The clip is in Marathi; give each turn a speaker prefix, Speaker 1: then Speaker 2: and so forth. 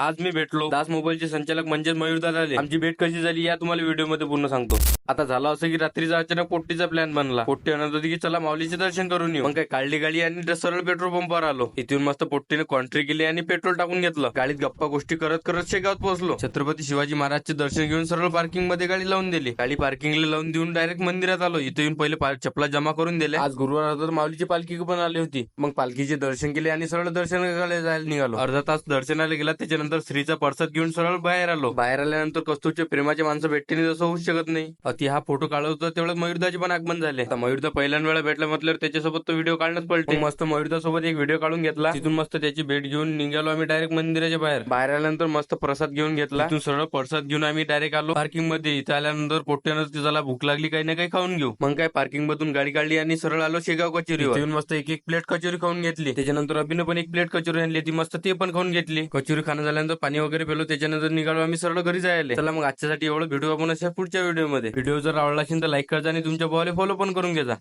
Speaker 1: आज मी भेटलो. दास मोबाईलचे संचालक म्हणजेच मयूर आले. आमची भेट कशी झाली या तुम्हाला व्हिडिओमध्ये पूर्ण सांगतो. आता झालं असं की रात्रीचा अचानक पोट्टीचा प्लॅन बनला. पोट्टी आणत होती की चला माऊलीचे दर्शन करून येऊ. मग काय काढली गाडी आणि सरळ पेट्रोल पंपावर आलो. इथून मस्त पोट्टीने कॉन्ट्री केली आणि पेट्रोल टाकून घेतलं. गाडीत गप्पा गोष्टी करत करत शेगावात पोहोचलो. छत्रपती शिवाजी महाराजचे दर्शन घेऊन सरळ पार्किंगमध्ये गाडी लावून दिली. गाडी पार्किंगला लावून देऊन डायरेक्ट मंदिरात आलो. इथे येऊन पहिले चपला जमा करून दिले. आज गुरुवार होता तर माऊलीची पालखी पण आली होती. मग पालखीचे दर्शन केले आणि सरळ दर्शन करायला जायला निघालो. अर्धा तास दर्शनाला गेला. त्याच्यानंतर स्त्रीचा प्रसाद घेऊन सरळ बाहेर आलो. बाहेर आल्यानंतर कस्तूरचे प्रेमाचे माणसं भेटते जसं होऊ शकत नाही. अति हा फोटो काढत होता तेवढ्यात मयूरदाचे पण आगमन झाले. आता मयूरदा पहिल्यांदा वेळा भेटला म्हटल्यावर त्याच्यासोबत तो व्हिडिओ काढणंच पडते मस्त मयूरदा सोबत एक व्हिडिओ काढून घेतला. तिथून मस्त त्याची भेट घेऊन निघालो आम्ही डायरेक्ट मंदिराच्या बाहेर. बाहेर आल्यानंतर मस्त प्रसाद घेऊन घेतला. तिथून सरळ प्रसाद घेऊन आम्ही डायरेक्ट आलो. पार्किंगमध्ये इथे आल्यानंतर पोट्यानं त्याला भूक लागली काही ना काही खाऊन घेऊ. मग काय पार्किंग मधून गाडी काढली आणि सरळ आलो शेगाव कचोरीवर. मस्त एक एक प्लेट कचोरी खाऊन घेतली. त्याच्यानंतर अभिनं पण एक प्लेट कचोरी आणली. ती मस्त ते पण खाऊन घेतली. कचोरी खाणं झाल्यानंतर पाणी वगैरे पेलो. त्याच्यानंतर निघालो आम्ही सरळ घरी जायला. चला मग आजच्यासाठी एवढं भेटू आपण अशा पुढच्या व्हिडिओमध्ये व्हिडिओ जर आवडला असेल तर लाईक करजा आणि तुमच्या भावाला फॉलो पण करून घेजा